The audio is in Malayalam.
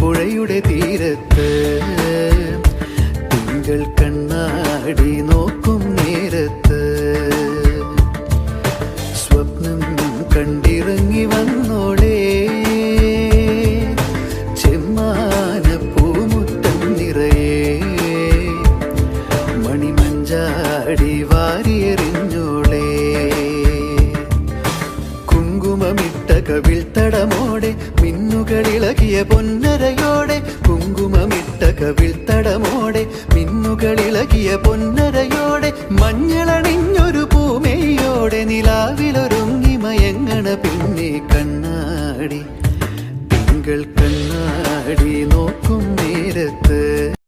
പുഴയുടെ തീരത്ത് തിങ്കൾ കണ്ണാടി നോക്കും നേരത്ത്. സ്വപ്നം കണ്ടിറങ്ങി വന്നോളേ. ചെമ്മാന പൂമുറ്റം നിറയെ. മണിമഞ്ചാടി വാരിയെറിഞ്ഞോളേ. കുങ്കുമമിട്ട കവിൾത്തടമോടെ മിന്നുകളിളകിയ പൊന്നരയോടെ കുങ്കുമമിട്ട കവിൽ തടമോടെ മിന്നുകളിളകിയ പൊന്നരയോടെ മഞ്ഞളണിഞ്ഞൊരു പൂമേയോടെ നിലാവിലൊരുങ്ങി മയങ്ങണ പിന്നെ കണ്ണാടി തിങ്കൾ കണ്ണാടി നോക്കും